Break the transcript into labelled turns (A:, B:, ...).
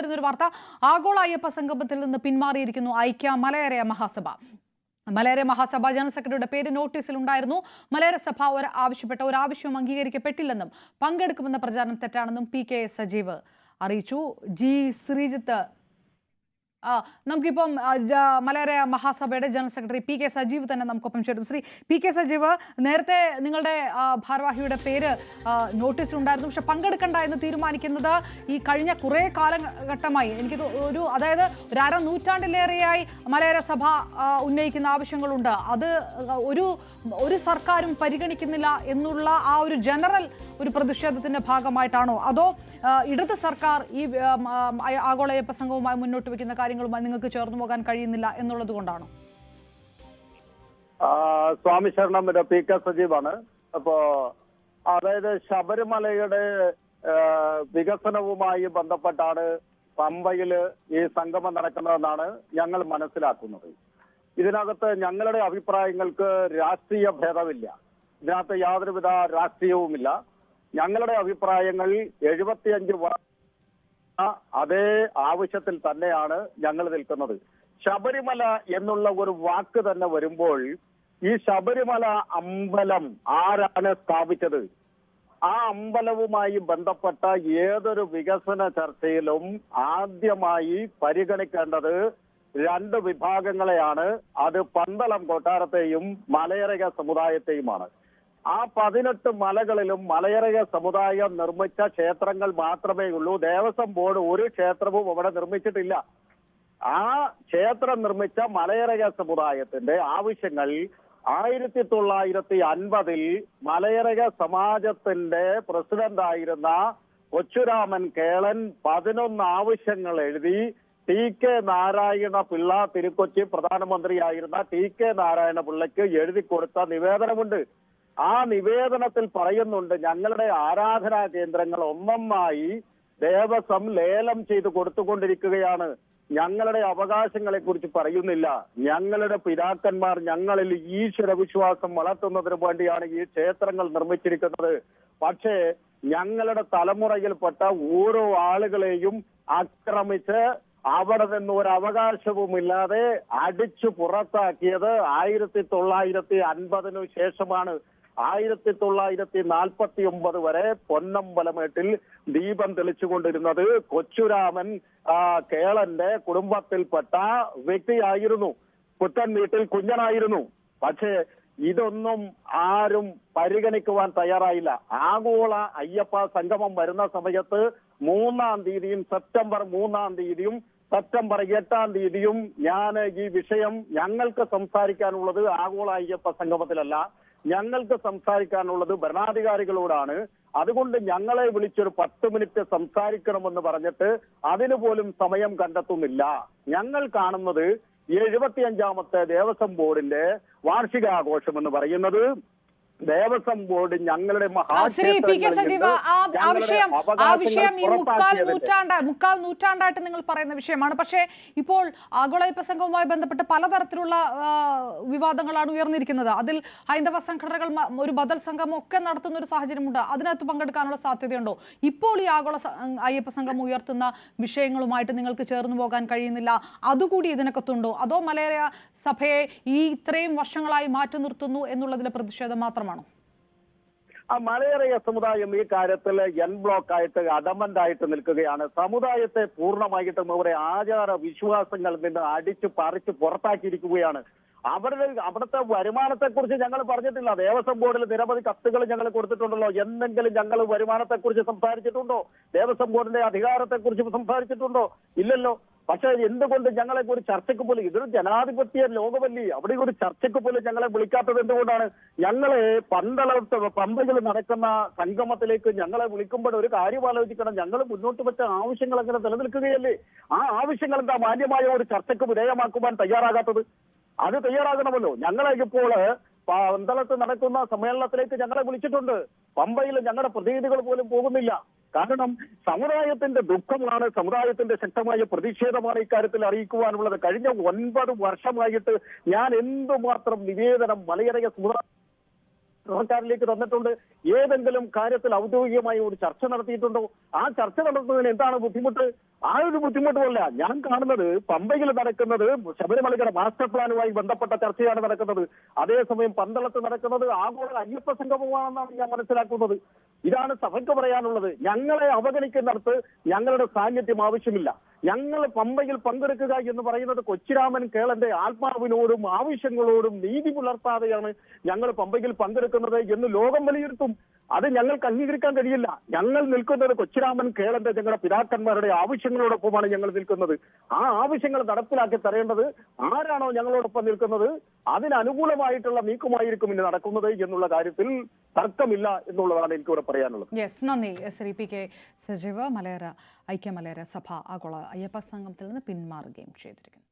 A: വരുന്ന ഒരു വാർത്ത. ആഗോള അയ്യപ്പ സംഗമത്തിൽ നിന്ന് പിന്മാറിയിരിക്കുന്നു ഐക്യ മലയരയ മഹാസഭ. മലയര മഹാസഭ ജനറൽ സെക്രട്ടറിയുടെ പേര് നോട്ടീസിൽ ഉണ്ടായിരുന്നു. മലയര സഭ ഒരു ആവശ്യപ്പെട്ട ഒരു ആവശ്യവും അംഗീകരിക്കപ്പെട്ടില്ലെന്നും പങ്കെടുക്കുമെന്ന പ്രചാരണം തെറ്റാണെന്നും പി കെ സജീവ് അറിയിച്ചു. ജി ശ്രീജിത്ത് നമുക്കിപ്പം Malayala മഹാസഭയുടെ general secretary P K Sajeev തന്നെ നമുക്കൊപ്പം ചേരുന്നു. ശ്രീ പി കെ സജീവ് നേരത്തെ നിങ്ങളുടെ ഭാരവാഹിയുടെ പേര് നോട്ടീസിലുണ്ടായിരുന്നു പക്ഷെ പങ്കെടുക്കണ്ട എന്ന് തീരുമാനിക്കുന്നത് ഈ കഴിഞ്ഞ കുറേ കാലഘട്ടമായി. എനിക്ക് ഒരു അതായത് ഒരു അര നൂറ്റാണ്ടിലേറെയായി മലയാള സഭ ഉന്നയിക്കുന്ന ആവശ്യങ്ങളുണ്ട്. അത് ഒരു ഒരു സർക്കാരും പരിഗണിക്കുന്നില്ല എന്നുള്ള ആ ഒരു ജനറൽ ഒരു പ്രതിഷേധത്തിന്റെ ഭാഗമായിട്ടാണോ? അതോ ഇടത് സർക്കാർ ഈ ആഗോള പ്രസംഗവുമായി മുന്നോട്ട് വെക്കുന്ന കാര്യങ്ങളുമായി നിങ്ങൾക്ക് ചേർന്നു പോകാൻ കഴിയുന്നില്ല എന്നുള്ളത് കൊണ്ടാണോ?
B: സ്വാമി ശരണം പി കെ സജീവാണ്. അപ്പോ അതായത് ശബരിമലയുടെ വികസനവുമായി ബന്ധപ്പെട്ടാണ് പമ്പയിൽ ഈ സംഗമം നടക്കുന്നതെന്നാണ് ഞങ്ങൾ മനസ്സിലാക്കുന്നത്. ഇതിനകത്ത് ഞങ്ങളുടെ അഭിപ്രായങ്ങൾക്ക് രാഷ്ട്രീയ ഭേദമില്ല. ഇതിനകത്ത് യാതൊരുവിധ രാഷ്ട്രീയവുമില്ല. ഞങ്ങളുടെ അഭിപ്രായങ്ങൾ എഴുപത്തിയഞ്ച് അതേ ആവശ്യത്തിൽ തന്നെയാണ് ഞങ്ങൾ നിൽക്കുന്നത്. ശബരിമല എന്നുള്ള ഒരു വാക്ക് തന്നെ വരുമ്പോൾ ഈ ശബരിമല അമ്പലം ആരാണ് സ്ഥാപിച്ചത്? ആ അമ്പലവുമായി ബന്ധപ്പെട്ട ഏതൊരു വികസന ചർച്ചയിലും ആദ്യമായി പരിഗണിക്കേണ്ടത് രണ്ട് വിഭാഗങ്ങളെയാണ്. അത് പന്തളം കൊട്ടാരത്തെയും മലയരക സമുദായത്തെയുമാണ്. ആ പതിനെട്ട് മലകളിലും മലയറിയ സമുദായം നിർമ്മിച്ച ക്ഷേത്രങ്ങൾ മാത്രമേ ഉള്ളൂ ദേവസ്വം ബോർഡ് ഒരു ക്ഷേത്രവും അവിടെ നിർമ്മിച്ചിട്ടില്ല. ആ ക്ഷേത്രം നിർമ്മിച്ച മലയറിയ സമുദായത്തിന്റെ ആവശ്യങ്ങൾ ആയിരത്തി തൊള്ളായിരത്തി അൻപതിൽ മലയറിയ സമാജത്തിന്റെ പ്രസിഡന്റ് ആയിരുന്ന കൊച്ചുരാമൻ കേളൻ പതിനൊന്ന് ആവശ്യങ്ങൾ എഴുതി ടി കെ നാരായണ പിള്ള തിരുക്കൊച്ചി പ്രധാനമന്ത്രിയായിരുന്ന ടി കെ നാരായണ പിള്ളയ്ക്ക് എഴുതി കൊടുത്ത നിവേദനമുണ്ട്. ആ നിവേദനത്തിൽ പറയുന്നുണ്ട് ഞങ്ങളുടെ ആരാധനാ കേന്ദ്രങ്ങൾ ഒന്നൊന്നായി ദേവസ്വം ലേലം ചെയ്ത് കൊടുത്തുകൊണ്ടിരിക്കുകയാണ്. ഞങ്ങളുടെ അവകാശങ്ങളെ കുറിച്ച് പറയുന്നില്ല. ഞങ്ങളുടെ പിതാക്കന്മാർ ഞങ്ങളിൽ ഈശ്വര വിശ്വാസം വളർത്തുന്നതിന് വേണ്ടിയാണ് ഈ ക്ഷേത്രങ്ങൾ നിർമ്മിച്ചിരിക്കുന്നത്. പക്ഷേ ഞങ്ങളുടെ തലമുറയിൽപ്പെട്ട ഓരോ ആളുകളെയും ആക്രമിച്ച് അവിടെ നിന്ന് ഒരു അവകാശവുമില്ലാതെ അടിച്ചു പുറത്താക്കിയത് ആയിരത്തി തൊള്ളായിരത്തി അൻപതിനു ശേഷമാണ്. ആയിരത്തി തൊള്ളായിരത്തി നാൽപ്പത്തി ഒമ്പത് വരെ പൊന്നമ്പലമേട്ടിൽ ദീപം തെളിച്ചുകൊണ്ടിരുന്നത് കൊച്ചുരാമൻ കേളന്റെ കുടുംബത്തിൽപ്പെട്ട വ്യക്തിയായിരുന്നു. പുത്തൻ വീട്ടിൽ കുഞ്ഞനായിരുന്നു. പക്ഷേ ഇതൊന്നും ആരും പരിഗണിക്കുവാൻ തയ്യാറായില്ല. ആഗോള അയ്യപ്പ സംഗമം വരുന്ന സമയത്ത് മൂന്നാം തീയതിയും സെപ്റ്റംബർ മൂന്നാം തീയതിയും സെപ്റ്റംബർ എട്ടാം തീയതിയും ഞാൻ ഈ വിഷയം ഞങ്ങൾക്ക് സംസാരിക്കാനുള്ളത് ആഗോള അയ്യപ്പ സംഗമത്തിലല്ല. ഞങ്ങൾക്ക് സംസാരിക്കാനുള്ളത് ഭരണാധികാരികളോടാണ്. അതുകൊണ്ട് ഞങ്ങളെ വിളിച്ചൊരു പത്ത് മിനിറ്റ് സംസാരിക്കണമെന്ന് പറഞ്ഞിട്ട് അതിനു പോലും സമയം കണ്ടെത്തുന്നില്ല. ഞങ്ങൾ കാണുന്നത് എഴുപത്തിയഞ്ചാമത്തെ ദേവസ്വം ബോർഡിന്റെ വാർഷികാഘോഷം എന്ന് പറയുന്നത് ദേവസ്വം ബോർഡ് ഞങ്ങളുടെ
A: ശ്രീ പി കെ സജീവ ആ വിഷയം ആ വിഷയം ഈ മുക്കാൽ നൂറ്റാണ്ട് മുക്കാൽ നൂറ്റാണ്ടായിട്ട് നിങ്ങൾ പറയുന്ന വിഷയമാണ്. പക്ഷേ ഇപ്പോൾ ആഗോള പ്രസംഗവുമായി ബന്ധപ്പെട്ട് പലതരത്തിലുള്ള വിവാദങ്ങളാണ് ഉയർന്നിരിക്കുന്നത്. അതിൽ ഹൈന്ദവ സംഘടനകൾ ഒരു ബദൽ സംഘം ഒക്കെ നടത്തുന്ന ഒരു സാഹചര്യമുണ്ട്. അതിനകത്ത് പങ്കെടുക്കാനുള്ള സാധ്യതയുണ്ടോ? ഇപ്പോൾ ഈ ആഗോള അയ്യപ്പ സംഘം ഉയർത്തുന്ന വിഷയങ്ങളുമായിട്ട് നിങ്ങൾക്ക് ചേർന്നു പോകാൻ കഴിയുന്നില്ല. അതുകൂടി ഇതിനകത്തുണ്ടോ? അതോ മലയാള സഭയെ ഈ ഇത്രയും വർഷങ്ങളായി മാറ്റി നിർത്തുന്നു എന്നുള്ളതിലെ പ്രതിഷേധം മാത്രമാണോ?
B: ആ മലയറിയ സമുദായം ഈ കാര്യത്തിൽ എൻ ബ്ലോക്ക് ആയിട്ട് അഡമന്റ് ആയിട്ട് നിൽക്കുകയാണ്. സമുദായത്തെ പൂർണമായിട്ടും അവരെ ആചാര വിശ്വാസങ്ങളിൽ നിന്ന് അടിച്ചു പറിച്ച് പുറത്താക്കിയിരിക്കുകയാണ്. അവരുടെ അവിടുത്തെ വരുമാനത്തെക്കുറിച്ച് ഞങ്ങൾ പറഞ്ഞിട്ടില്ല. ദേവസ്വം ബോർഡിൽ നിരവധി കത്തുകൾ ഞങ്ങൾ കൊടുത്തിട്ടുണ്ടല്ലോ. എന്തെങ്കിലും ഞങ്ങൾ വരുമാനത്തെക്കുറിച്ച് സംസാരിച്ചിട്ടുണ്ടോ? ദേവസ്വം ബോർഡിന്റെ അധികാരത്തെക്കുറിച്ച് സംസാരിച്ചിട്ടുണ്ടോ? ഇല്ലല്ലോ. പക്ഷേ എന്തുകൊണ്ട് ഞങ്ങളെ ഒരു ചർച്ചയ്ക്ക് പോലും ഇതൊരു ജനാധിപത്യ ലോകമല്ലേ? അവിടെ ഒരു ചർച്ചയ്ക്ക് പോലും ഞങ്ങളെ വിളിക്കാത്തത് എന്തുകൊണ്ടാണ്? ഞങ്ങളെ പന്തളത്ത് പമ്പയിൽ നടക്കുന്ന സംഗമത്തിലേക്ക് ഞങ്ങളെ വിളിക്കുമ്പോൾ ഒരു കാര്യം ആലോചിക്കണം. ഞങ്ങൾ മുന്നോട്ട് വെച്ച ആവശ്യങ്ങൾ അങ്ങനെ നിലനിൽക്കുകയല്ലേ? ആ ആവശ്യങ്ങൾ എന്താ മാന്യമായ ഒരു ചർച്ചയ്ക്ക് വിധേയമാക്കുവാൻ തയ്യാറാകാത്തത്? അത് തയ്യാറാകണമല്ലോ. ഞങ്ങളെ ഇപ്പോൾ പന്തളത്ത് നടക്കുന്ന സമ്മേളനത്തിലേക്ക് ഞങ്ങളെ വിളിച്ചിട്ടുണ്ട്. പമ്പയിൽ ഞങ്ങളുടെ പ്രതിനിധികൾ പോലും പോകുന്നില്ല. കാരണം സമുദായത്തിന്റെ ദുഃഖമാണ് സമുദായത്തിന്റെ ശക്തമായ പ്രതിഷേധമാണ് ഇക്കാര്യത്തിൽ അറിയിക്കുവാനുള്ളത്. കഴിഞ്ഞ ഒൻപത് വർഷമായിട്ട് ഞാൻ എന്തുമാത്രം നിവേദനം മലയറയ സമുദായ സർക്കാരിലേക്ക് തന്നിട്ടുണ്ട്. ഏതെങ്കിലും കാര്യത്തിൽ ഔദ്യോഗികമായി ഒരു ചർച്ച നടത്തിയിട്ടുണ്ടോ? ആ ചർച്ച നടത്തുന്നതിന് എന്താണ് ബുദ്ധിമുട്ട്? ആ ഒരു ബുദ്ധിമുട്ടുമല്ല. ഞാൻ കാണുന്നത് പമ്പയിൽ നടക്കുന്നത് ശബരിമലയുടെ മാസ്റ്റർ പ്ലാനുമായി ബന്ധപ്പെട്ട ചർച്ചയാണ് നടക്കുന്നത്. അതേസമയം പന്തളത്ത് നടക്കുന്നത് ആഗോള അയ്യപ്പ സംഗമമാണെന്നാണ് ഞാൻ മനസ്സിലാക്കുന്നത്. ഇതാണ് സഭയ്ക്ക് പറയാനുള്ളത്. ഞങ്ങളെ അവഗണിക്കുന്നിടത്ത് ഞങ്ങളുടെ സാന്നിധ്യം ആവശ്യമില്ല. ഞങ്ങൾ പമ്പയിൽ പങ്കെടുക്കുക എന്ന് പറയുന്നത് കൊച്ചിരാമൻ കേളന്റെ ആത്മാവിനോടും ആവശ്യങ്ങളോടും നീതി പുലർത്താതെയാണ് ഞങ്ങൾ പമ്പയിൽ പങ്കെടുക്കുന്നത് എന്ന് ലോകം വിലയിരുത്തും. അത് ഞങ്ങൾക്ക് അംഗീകരിക്കാൻ കഴിയില്ല. ഞങ്ങൾ നിൽക്കുന്നത് കൊച്ചിരാമൻ കേളന്റെ ഞങ്ങളുടെ പിതാക്കന്മാരുടെ ആവശ്യങ്ങളോടൊപ്പമാണ് ഞങ്ങൾ നിൽക്കുന്നത്. ആ ആവശ്യങ്ങൾ നടപ്പിലാക്കി തരേണ്ടത് ആരാണോ ഞങ്ങളോടൊപ്പം നിൽക്കുന്നത്? അതിനനുകൂലമായിട്ടുള്ള നീക്കമായിരിക്കും ഇനി നടക്കുന്നത് എന്നുള്ള കാര്യത്തിൽ തർക്കമില്ല എന്നുള്ളതാണ് എനിക്കിവിടെ പറയാനുള്ളത്.
A: യെസ് നന്ദി. ശ്രീ പി കെ സജീവ് മലയര ഐക്യ മലയര സഭ ആഗോള അയ്യപ്പ സംഘത്തിൽ നിന്ന് പിന്മാറുകയും ചെയ്തിരിക്കുന്നു